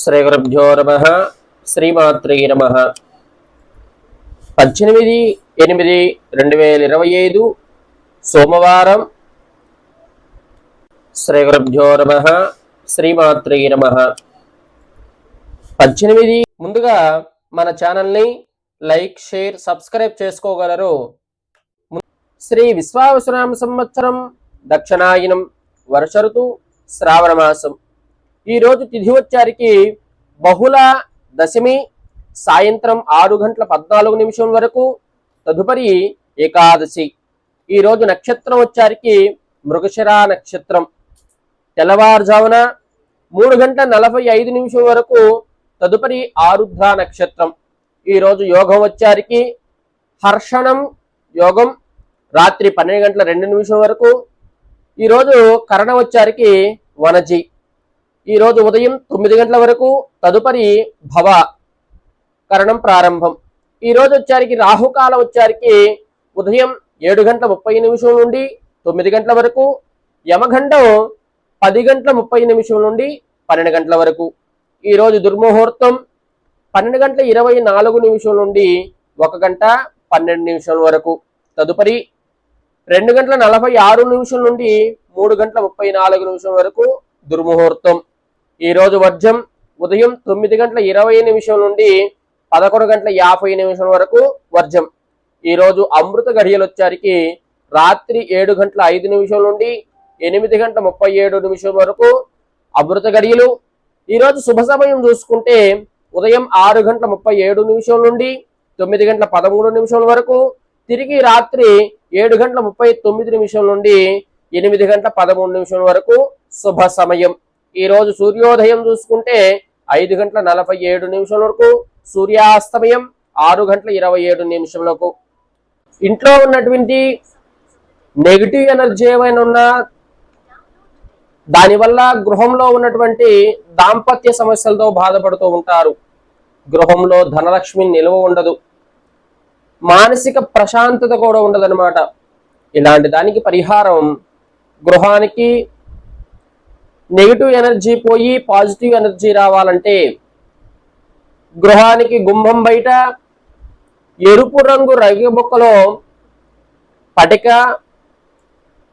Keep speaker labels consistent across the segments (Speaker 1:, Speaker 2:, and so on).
Speaker 1: శ్రీ గురుభ్యో నమ. శ్రీమాత్రే నమ. పద్దెనిమిది ఎనిమిది రెండు వేల ఇరవై ఐదు సోమవారం శ్రీ గురుభ్యో నమ. శ్రీమాత్రే నమ. పద్దెనిమిది ముందుగా మన ఛానల్ని లైక్ షేర్ సబ్స్క్రైబ్ చేసుకోగలరు. శ్రీ విశ్వావసనామ సంవత్సరం దక్షిణాయనం వర్ష ఋతు శ్రావణ మాసం. ఈరోజు తిథి వచ్చారికి బహుళ దశమి సాయంత్రం ఆరు గంటల పద్నాలుగు నిమిషం వరకు తదుపరి ఏకాదశి. ఈరోజు నక్షత్రం వచ్చారికి మృగశిర నక్షత్రం. తెల్లవారుజామున మూడు గంటల నలభై ఐదు నిమిషం వరకు తదుపరి ఆరుద్ర నక్షత్రం. ఈరోజు యోగం వచ్చారికి హర్షణం యోగం రాత్రి పన్నెండు గంటల రెండు నిమిషం వరకు. ఈరోజు కరణం వచ్చారికి వనజీ. ఈరోజు ఉదయం తొమ్మిది గంటల వరకు తదుపరి భవ కరణం ప్రారంభం. ఈరోజు వచ్చారికి రాహుకాలం వచ్చారికి ఉదయం ఏడు గంటల ముప్పై నిమిషం నుండి తొమ్మిది గంటల వరకు యమగండం పది గంటల ముప్పై నిమిషం నుండి పన్నెండు గంటల వరకు. ఈరోజు దుర్ముహూర్తం పన్నెండు గంటల ఇరవై నాలుగు నిమిషం నుండి ఒక గంట పన్నెండు నిమిషాల వరకు. తదుపరి రెండు గంటల నలభై ఆరు నిమిషం నుండి మూడు గంటల ముప్పై నాలుగు నిమిషం వరకు దుర్ముహూర్తం. ఈరోజు వర్జం ఉదయం తొమ్మిది గంటల ఇరవై నిమిషం నుండి పదకొండు గంటల యాభై నిమిషం వరకు వర్జం. ఈరోజు అమృత ఘడియలు వచ్చరికి రాత్రి ఏడు గంటల ఐదు నిమిషం నుండి ఎనిమిది గంటల ముప్పై ఏడు నిమిషం వరకు అమృత ఘడియలు. ఈరోజు శుభ సమయం చూసుకుంటే ఉదయం ఆరు గంటల ముప్పై ఏడు నిమిషం నుండి తొమ్మిది గంటల పదమూడు నిమిషాల వరకు తిరిగి రాత్రి ఏడు గంటల ముప్పై తొమ్మిది నిమిషం నుండి ఎనిమిది గంటల పదమూడు నిమిషం వరకు శుభ సమయం. ఈ రోజు సూర్యోదయం చూసుకుంటే ఐదు గంటల నలభై ఏడు నిమిషాల వరకు సూర్యాస్తమయం ఆరు గంటల ఇరవై ఏడు నిమిషములకు ఇంట్లో ఉన్నటువంటి నెగిటివ్ ఎనర్జీ ఏమైనా ఉన్నా దానివల్ల గృహంలో ఉన్నటువంటి దాంపత్య సమస్యలతో బాధపడుతూ ఉంటారు. గృహంలో ధనలక్ష్మి నిల్వ ఉండదు. మానసిక ప్రశాంతత కూడా ఉండదన్నమాట. ఇలాంటి దానికి పరిహారం గృహానికి నెగిటివ్ ఎనర్జీ పోయి పాజిటివ్ ఎనర్జీ రావాలంటే గృహానికి గుంభం బయట ఎరుపు రంగు రగి బొక్కలో పటిక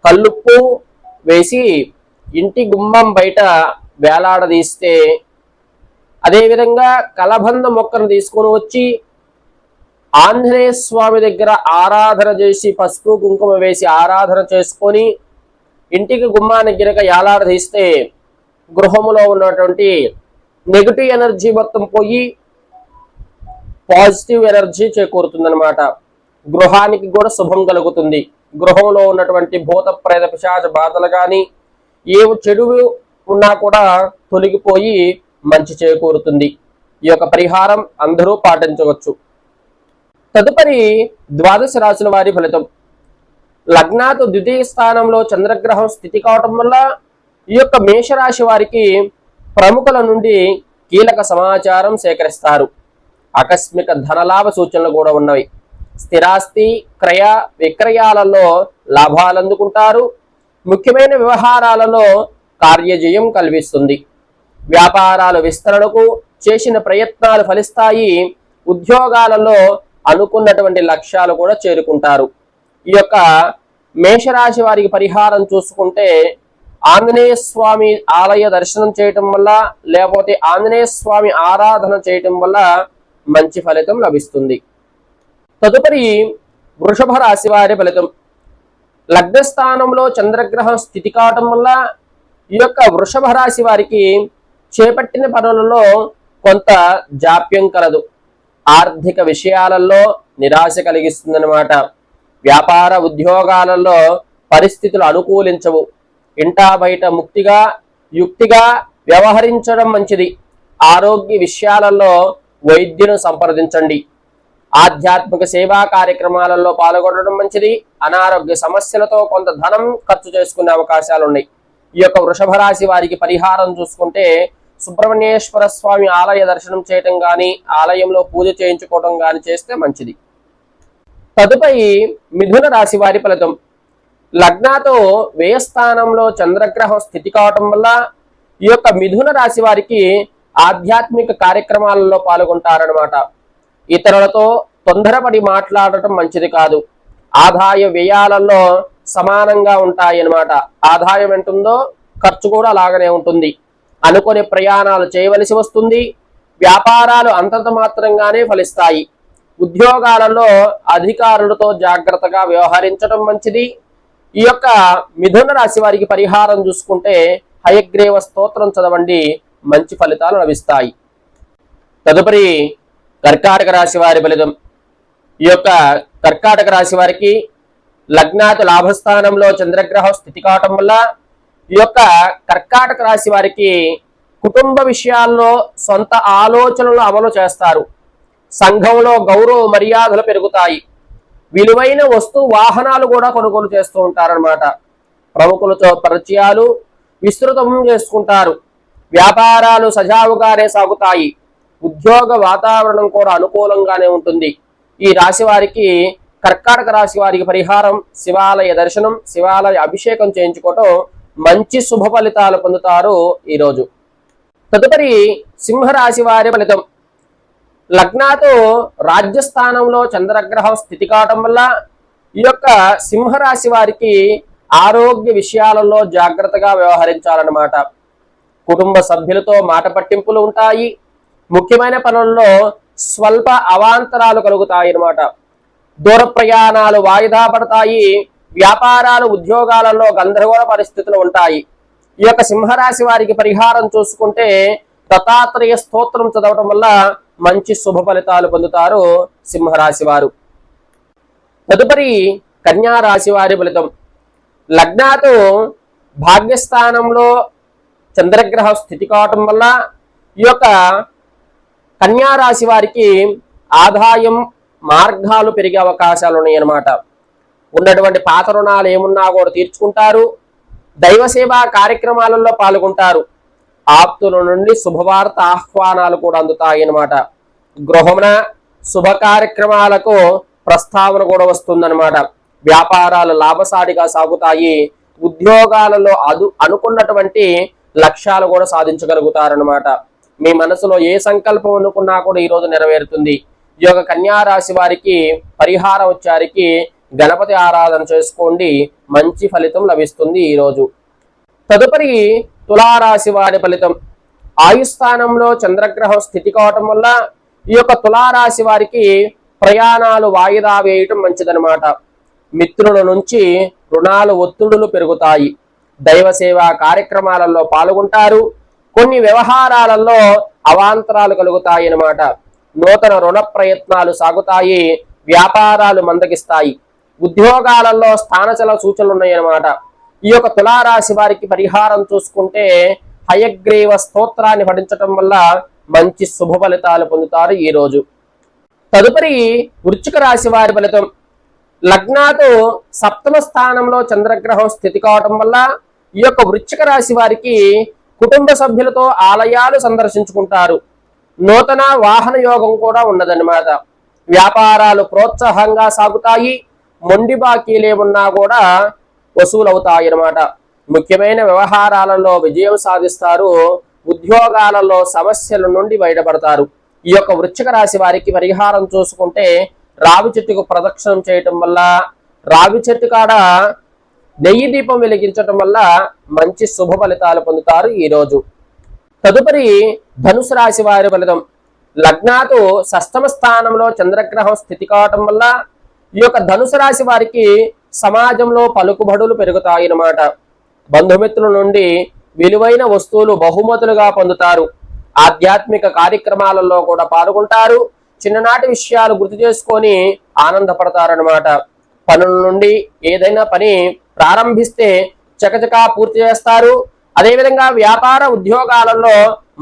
Speaker 1: కల్లుప్పు వేసి ఇంటి గుమ్మం బయట వేలాడదీస్తే అదేవిధంగా కలబంద మొక్కను తీసుకొని వచ్చి ఆంజనేయ స్వామి దగ్గర ఆరాధన చేసి పసుపు కుంకుమ వేసి ఆరాధన చేసుకొని ఇంటికి గుమ్మానికి గిరక ఏలాడదీస్తే గృహములో ఉన్నటువంటి నెగిటివ్ ఎనర్జీ మొత్తం పోయి పాజిటివ్ ఎనర్జీ చేకూరుతుందన్నమాట. గృహానికి కూడా శుభం కలుగుతుంది. గృహంలో ఉన్నటువంటి భూత ప్రేత పిశాచ బాధలు కానీ ఏ చెడు ఉన్నా కూడా తొలగిపోయి మంచి చేకూరుతుంది. ఈ యొక్క పరిహారం అందరూ పాటించవచ్చు. తదుపరి ద్వాదశ రాశుల వారి ఫలితం. లగ్నాతు ద్వితీయ స్థానంలో చంద్రగ్రహం స్థితి కావటం వల్ల ఈ యొక్క మేషరాశి వారికి ప్రముఖుల నుండి కీలక సమాచారం సేకరిస్తారు. ఆకస్మిక ధనలాభ సూచనలు కూడా ఉన్నవి. స్థిరాస్తి క్రయ విక్రయాలలో లాభాలు అందుకుంటారు. ముఖ్యమైన వ్యవహారాలలో కార్యజయం కల్పిస్తుంది వ్యాపారాల విస్తరణకు చేసిన ప్రయత్నాలు ఫలిస్తాయి. ఉద్యోగాలలో అనుకున్నటువంటి లక్ష్యాలు కూడా చేరుకుంటారు. ఈ యొక్క మేషరాశి వారికి పరిహారం చూసుకుంటే ఆంజనేయ స్వామి ఆలయ దర్శనం చేయటం వల్ల లేకపోతే ఆంజనేయ స్వామి ఆరాధన చేయటం వల్ల మంచి ఫలితం లభిస్తుంది. తదుపరి వృషభ రాశి వారి ఫలితం. లగ్నస్థానంలో చంద్రగ్రహం స్థితి కావటం వల్ల ఈ యొక్క వృషభ రాశి వారికి చేపట్టిన పనులలో కొంత జాప్యం కలదు. ఆర్థిక విషయాలలో నిరాశ కలిగిస్తుందన్నమాట. వ్యాపార ఉద్యోగాలలో పరిస్థితులు అనుకూలించవు. ఇంటా బయట ముక్తిగా యుక్తిగా వ్యవహరించడం మంచిది. ఆరోగ్య విషయాలలో వైద్యును సంప్రదించండి. ఆధ్యాత్మిక సేవా కార్యక్రమాలలో పాల్గొనడం మంచిది. అనారోగ్య సమస్యలతో కొంత ధనం ఖర్చు చేసుకునే అవకాశాలు ఉన్నాయి ఈ యొక్క వృషభ రాశి వారికి పరిహారం చూసుకుంటే సుబ్రహ్మణ్యేశ్వర స్వామి ఆలయ దర్శనం చేయటం కానీ ఆలయంలో పూజ చేయించుకోవటం కానీ చేస్తే మంచిది. తదుపరి మిథున రాశి వారి ఫలితం. లగ్నాతో వ్యయస్థానంలో చంద్రగ్రహం స్థితి కావటం వల్ల ఈ యొక్క మిథున రాశి వారికి ఆధ్యాత్మిక కార్యక్రమాలలో పాల్గొంటారనమాట ఇతరులతో తొందరపడి మాట్లాడటం మంచిది కాదు. ఆదాయ వ్యయాలలో సమానంగా ఉంటాయి అన్నమాట ఆదాయం ఏంటుందో ఖర్చు కూడా అలాగనే ఉంటుంది. అనుకునే ప్రయాణాలు చేయవలసి వస్తుంది. వ్యాపారాలు అంతంత మాత్రంగానే ఫలిస్తాయి. ఉద్యోగాలలో అధికారులతో జాగ్రత్తగా వ్యవహరించడం మంచిది. ఈ యొక్క మిథున రాశి వారికి పరిహారం చూసుకుంటే హయగ్రీవ స్తోత్రం చదవండి మంచి ఫలితాలు లభిస్తాయి. తదుపరి కర్కాటక రాశి వారి ఫలితం. ఈ యొక్క కర్కాటక రాశి వారికి లగ్నాతి లాభస్థానంలో చంద్రగ్రహం స్థితి కావటం వల్ల ఈ యొక్క కర్కాటక రాశి వారికి కుటుంబ విషయాల్లో సొంత ఆలోచనలు అమలు చేస్తారు. సంఘంలో గౌరవ మర్యాదలు పెరుగుతాయి. విలువైన వస్తు వాహనాలు కూడా కొనుగోలు చేస్తూ ఉంటారన్నమాట. ప్రముఖులతో పరిచయాలు విస్తృతం చేసుకుంటారు. వ్యాపారాలు సజావుగానే సాగుతాయి. ఉద్యోగ వాతావరణం కూడా అనుకూలంగానే ఉంటుంది. ఈ రాశి వారికి కర్కాటక రాశి వారికి పరిహారం శివాలయ దర్శనం శివాలయ అభిషేకం చేయించుకోవటం మంచి శుభ ఫలితాలు పొందుతారు ఈరోజు. తదుపరి సింహరాశి వారి ఫలితం. లగ్నాతో రాజ్యస్థానంలో చంద్రగ్రహం స్థితి కావటం వల్ల ఈ యొక్క సింహరాశి వారికి ఆరోగ్య విషయాలలో జాగ్రత్తగా వ్యవహరించాలన్నమాట. కుటుంబ సభ్యులతో మాట పట్టింపులు ఉంటాయి. ముఖ్యమైన పనుల్లో స్వల్ప అవాంతరాలు కలుగుతాయి అన్నమాట దూర ప్రయాణాలు వాయిదా పడతాయి. వ్యాపారాలు ఉద్యోగాలలో గందరగోళ పరిస్థితులు ఉంటాయి. ఈ యొక్క సింహరాశి వారికి పరిహారం చూసుకుంటే దత్తాత్రేయ స్తోత్రం చదవటం వల్ల మంచి శుభ ఫలితాలు పొందుతారు సింహరాశి వారు తదుపరి కన్యా రాశి వారి ఫలితం. లగ్నాతో భాగ్యస్థానంలో చంద్రగ్రహ స్థితి కావటం వల్ల ఈ యొక్క కన్యా రాశి వారికి ఆదాయం మార్గాలు పెరిగే అవకాశాలు ఉన్నాయన్నమాట. ఉన్నటువంటి పాత రుణాలు ఏమున్నా కూడా తీర్చుకుంటారు. దైవసేవా కార్యక్రమాలలో పాల్గొంటారు. ఆప్తుల నుండి శుభవార్త ఆహ్వానాలు కూడా అందుతాయి అన్నమాట గృహమున శుభ కార్యక్రమాలకు ప్రస్తావన కూడా వస్తుందన్నమాట. వ్యాపారాలు లాభసాటిగా సాగుతాయి. ఉద్యోగాలలో అదు అనుకున్నటువంటి లక్ష్యాలు కూడా సాధించగలుగుతారనమాట మీ మనసులో ఏ సంకల్పం అనుకున్నా కూడా ఈరోజు నెరవేరుతుంది. ఈ యొక్క కన్యారాశి వారికి పరిహారం వచ్చారికి గణపతి ఆరాధన చేసుకోండి. మంచి ఫలితం లభిస్తుంది ఈరోజు తదుపరి తులారాశి వారి ఫలితం. ఆయుస్థానంలో చంద్రగ్రహం స్థితి కావటం వల్ల ఈ యొక్క తులారాశి వారికి ప్రయాణాలు వాయిదా వేయటం మంచిదనమాట మిత్రుల నుంచి రుణాలు ఒత్తిడులు పెరుగుతాయి. దైవ సేవా కార్యక్రమాలలో పాల్గొంటారు. కొన్ని వ్యవహారాలలో అవాంతరాలు కలుగుతాయి అన్నమాట. నూతన రుణ ప్రయత్నాలు సాగుతాయి. వ్యాపారాలు మందగిస్తాయి. ఉద్యోగాలలో స్థానచల సూచనలు ఉన్నాయన్నమాట. ఈ యొక్క తులారాశి వారికి పరిహారం చూసుకుంటే హయగ్రీవ స్తోత్రాన్ని పఠించటం వల్ల మంచి శుభ ఫలితాలు పొందుతారు ఈ రోజు. తదుపరి వృచ్చిక రాశి వారి ఫలితం. లగ్నాతో సప్తమ స్థానంలో చంద్రగ్రహం స్థితి కావటం వల్ల ఈ యొక్క వృచ్చిక రాశి వారికి కుటుంబ సభ్యులతో ఆలయాలు సందర్శించుకుంటారు. నూతన వాహన యోగం కూడా ఉన్నదన్నమాట. వ్యాపారాలు ప్రోత్సాహంగా సాగుతాయి. మొండి బాకీలేమున్నా కూడా వసూలవుతాయి అన్నమాట. ముఖ్యమైన వ్యవహారాలలో విజయం సాధిస్తారు ఉద్యోగాలలో సమస్యల నుండి బయటపడతారు. ఈ యొక్క వృశ్చిక రాశి వారికి పరిహారం చూసుకుంటే రావి చెట్టుకు ప్రదక్షిణం చేయటం వల్ల రావి చెట్టు కాడ నెయ్యి దీపం వెలిగించటం వల్ల మంచి శుభ ఫలితాలు పొందుతారు ఈరోజు తదుపరి ధనుసు రాశి వారి ఫలితం. లగ్నాతు షష్టమ స్థానంలో చంద్రగ్రహం స్థితి కావటం వల్ల ఈ యొక్క ధనుసు రాశి వారికి సమాజంలో పలుకుబడులు పెరుగుతాయి అన్నమాట బంధుమిత్రుల నుండి విలువైన వస్తువులు బహుమతులుగా పొందుతారు. ఆధ్యాత్మిక కార్యక్రమాలలో కూడా పాల్గొంటారు. చిన్ననాటి విషయాలు గుర్తు చేసుకొని ఆనందపడతారనమాట పనుల నుండి ఏదైనా పని ప్రారంభిస్తే చకచకా పూర్తి చేస్తారు. అదేవిధంగా వ్యాపార ఉద్యోగాలలో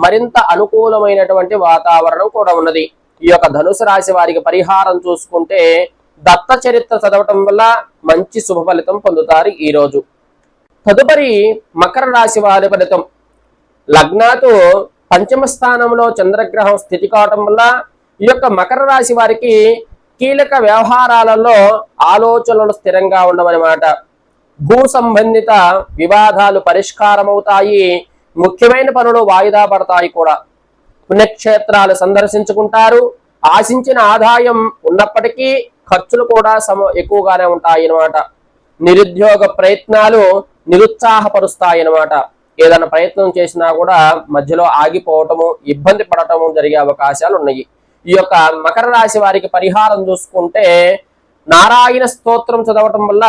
Speaker 1: మరింత అనుకూలమైనటువంటి వాతావరణం కూడా ఉన్నది. ఈ యొక్క ధనుసు రాశి వారికి పరిహారం చూసుకుంటే దత్త చరిత్ర చదవటం వల్ల మంచి శుభ ఫలితం పొందుతారు ఈరోజు తదుపరి మకర రాశి వారి ఫలితం. లగ్నాతో పంచమ స్థానంలో చంద్రగ్రహం స్థితి కావటం వల్ల ఈ యొక్క మకర రాశి వారికి కీలక వ్యవహారాలలో ఆలోచనలు స్థిరంగా ఉండవన్నమాట. భూ సంబంధిత వివాదాలు పరిష్కారం అవుతాయి ముఖ్యమైన పనులు వాయిదా పడతాయి కూడా. పుణ్యక్షేత్రాలు సందర్శించుకుంటారు. ఆశించిన ఆదాయం ఉన్నప్పటికీ ఖర్చులు కూడా సమ ఎక్కువగానే ఉంటాయి అన్నమాట నిరుద్యోగ ప్రయత్నాలు నిరుత్సాహపరుస్తాయి ఏదైనా ప్రయత్నం చేసినా కూడా మధ్యలో ఆగిపోవటము ఇబ్బంది పడటము జరిగే అవకాశాలు ఉన్నాయి. ఈ యొక్క మకర రాశి వారికి పరిహారం చూసుకుంటే నారాయణ స్తోత్రం చదవటం వల్ల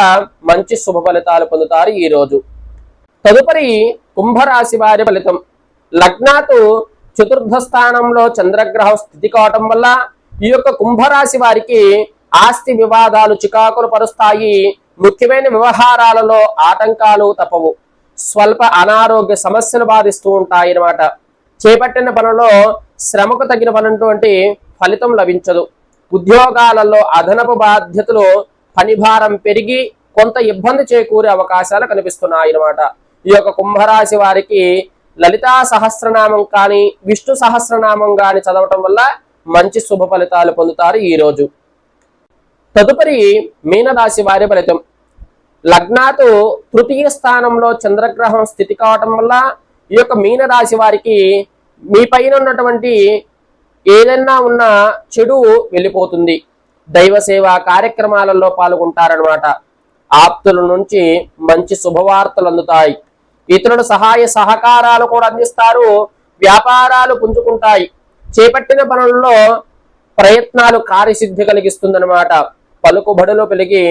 Speaker 1: మంచి శుభ ఫలితాలు పొందుతారు ఈ రోజు. తదుపరి కుంభరాశి వారి ఫలితం. లగ్నాతు చతుర్థ స్థానంలో చంద్రగ్రహం స్థితి కావటం వల్ల ఈ యొక్క కుంభరాశి వారికి ఆస్తి వివాదాలు చికాకులు పరుస్తాయి. ముఖ్యమైన వ్యవహారాలలో ఆటంకాలు తప్పవు. స్వల్ప అనారోగ్య సమస్యలు బాధిస్తూ ఉంటాయి అన్నమాట చేపట్టిన పనులో శ్రమకు తగిన పనటువంటి ఫలితం లభించదు. ఉద్యోగాలలో అదనపు బాధ్యతలు పనిభారం పెరిగి కొంత ఇబ్బంది చేకూరే అవకాశాలు కనిపిస్తున్నాయి అన్నమాట ఈ యొక్క కుంభరాశి వారికి లలితా సహస్రనామం కానీ విష్ణు సహస్రనామం కానీ చదవటం వల్ల మంచి శుభ ఫలితాలు పొందుతారు ఈరోజు తదుపరి మీనరాశి వారి ఫలితం. లగ్నాతు తృతీయ స్థానంలో చంద్రగ్రహం స్థితి కావటం వల్ల ఈ యొక్క మీనరాశి వారికి మీ పైన ఉన్నటువంటి ఏదన్నా ఉన్న చెడు వెళ్ళిపోతుంది. దైవ సేవ కార్యక్రమాలలో పాల్గొంటారనమాట ఆప్తుల నుంచి మంచి శుభవార్తలు అందుతాయి. ఇతరుల సహాయ సహకారాలు కూడా అందిస్తారు. వ్యాపారాలు పుంజుకుంటాయి. చేపట్టిన పనుల్లో ప్రయత్నాలు కార్యసిద్ధి కలిగిస్తుందన్నమాట. పలుకుబడులు పెరిగి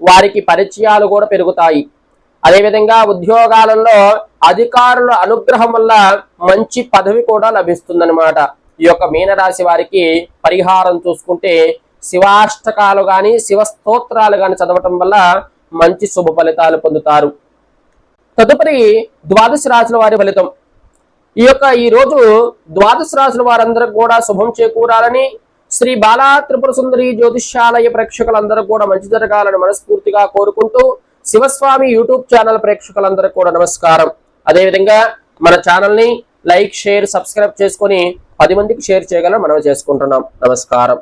Speaker 1: వారికి పరిచయాలు కూడా పెరుగుతాయి. అదేవిధంగా ఉద్యోగాలలో అధికారుల అనుగ్రహం వల్ల మంచి పదవి కూడా లభిస్తుందన్నమాట. ఈ యొక్క మీనరాశి వారికి పరిహారం చూసుకుంటే శివాష్టకాలు కానీ శివస్తోత్రాలు కానీ చదవటం వల్ల మంచి శుభ ఫలితాలు పొందుతారు. తదుపరి ద్వాదశ రాశుల వారి ఫలితం. ఈ యొక్క ఈ రోజు ద్వాదశ రాశుల వారందరికి కూడా శుభం చేకూరాలని శ్రీ బాలా త్రిపుర సుందరి జ్యోతిష్యాలయ ప్రేక్షకులందరూ కూడా మంచి జరగాలని మనస్ఫూర్తిగా కోరుకుంటూ శివస్వామి యూట్యూబ్ ఛానల్ ప్రేక్షకులందరూ కూడా నమస్కారం. అదేవిధంగా మన ఛానల్ని లైక్ షేర్ సబ్స్క్రైబ్ చేసుకొని పది మందికి షేర్ చేయగలని మనం చేసుకుంటున్నాం. నమస్కారం.